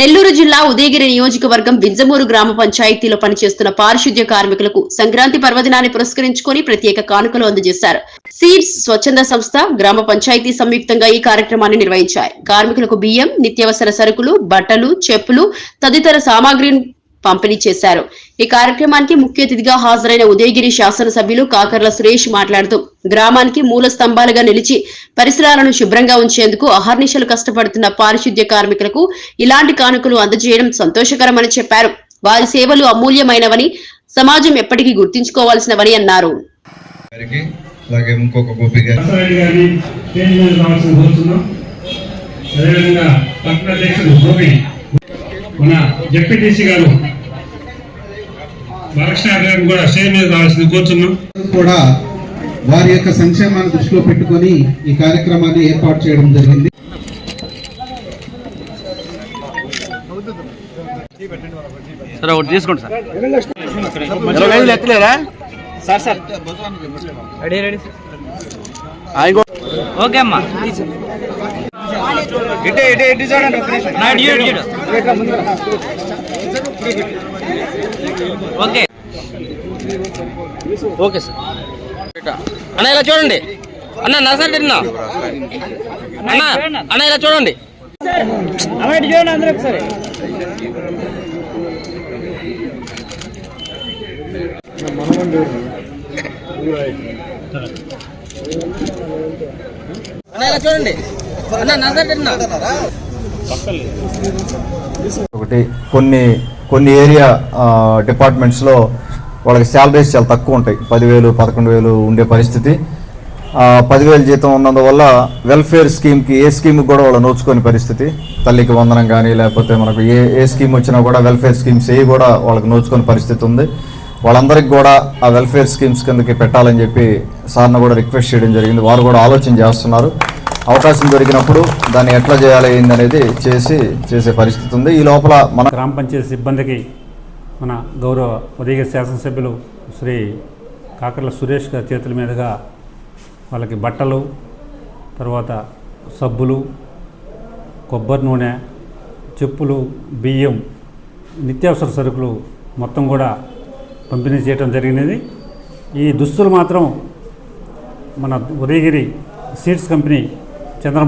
నెల్లూరు జిల్లా ఉదయగిరి నియోజకవర్గం వింజమూరు గ్రామ పంచాయతీలో పనిచేస్తున్న పారిశుద్ధ్య కార్మికులకు సంక్రాంతి పర్వదినాన్ని పురస్కరించుకొని ప్రత్యేక కానుకలు అందజేశారు. సీడ్స్ స్వచ్ఛంద సంస్థ గ్రామ పంచాయతీ సంయుక్తంగా ఈ కార్యక్రమాన్ని నిర్వహించాయి. కార్మికులకు బియ్యం నిత్యావసర సరుకులు బట్టలు చెప్పులు తదితర సామాగ్రిని పంపిణీ చేశారు. ఈ కార్యక్రమానికి ముఖ్య అతిథిగా హాజరైన ఉదయగిరి శాసనసభ్యులు కాకర్ల సురేష్ మాట్లాడుతూ గ్రామానికి మూల స్తంభాలుగా నిలిచి పరిసరాలను శుభ్రంగా ఉంచేందుకు అహర్నిశలు కష్టపడుతున్న పారిశుద్ధ్య కార్మికులకు ఇలాంటి కానుకలు అందజేయడం సంతోషకరమని చెప్పారు. వారి సేవలు అమూల్యమైనవని సమాజం ఎప్పటికీ గుర్తుంచుకోవాల్సినవని అన్నారు. అలాగే ఇంకొక గోపి గారి మన జెడ్పీటీసీ గారు గారిని కూడా స్టేజ్ మీద రావాల్సింది కోరుతున్నాం. కూడా వారి యొక్క సంక్షేమాన్ని దృష్టిలో పెట్టుకొని ఈ కార్యక్రమాన్ని ఏర్పాటు చేయడం జరిగింది. సరే ఒకటి తీసుకోండి సార్. ఇరవై ఐదులు ఎత్తలేరా sir sir. Ready ready okay అమ్మా. ఇటే ఇటే ఇటు చూడండి ఓకే. Okay sir. అన్న ఇలా చూడండి. అన్న నర్సరీ తిన్నా? అన్న అన్న ఇలా చూడండి. చూడండి అందరూ ఒకసారి అన్న ఇలా చూడండి. అన్న ఒకటి కొన్ని కొన్ని ఏరియా డిపార్ట్మెంట్స్లో వాళ్ళకి శాలరీస్ చాలా తక్కువ ఉంటాయి. పదివేలు పదకొండు వేలు ఉండే పరిస్థితి. పదివేలు జీతం ఉన్నందువల్ల వెల్ఫేర్ స్కీమ్కి ఏ స్కీమ్కి కూడా వాళ్ళు నోచుకొని పరిస్థితి. తల్లికి వందనం కానీ లేకపోతే మనకు ఏ ఏ స్కీమ్ వచ్చినా కూడా వెల్ఫేర్ స్కీమ్స్ ఏ కూడా వాళ్ళకి నోచుకొని పరిస్థితి ఉంది. వాళ్ళందరికీ కూడా ఆ వెల్ఫేర్ స్కీమ్స్ కిందకి పెట్టాలని చెప్పి సార్ను కూడా రిక్వెస్ట్ చేయడం జరిగింది. వారు కూడా ఆలోచన చేస్తున్నారు. అవకాశం దొరికినప్పుడు దాన్ని ఎట్లా చేయాలి ఏంది అనేది చేసి చేసే పరిస్థితి ఉంది. ఈ లోపల మన గ్రామ పంచాయతీ సిబ్బందికి మన గౌరవ ఉదయగిరి శాసనసభ్యులు శ్రీ కాకర్ల సురేష్ గారి చేతుల మీదుగా వాళ్ళకి బట్టలు తర్వాత సబ్బులు కొబ్బరి నూనె చెప్పులు బియ్యం నిత్యావసర సరుకులు మొత్తం కూడా పంపిణీ చేయడం జరిగినది. ఈ దుస్తులు మాత్రం మన ఉదయగిరి సీడ్స్ కంపెనీ Tiens,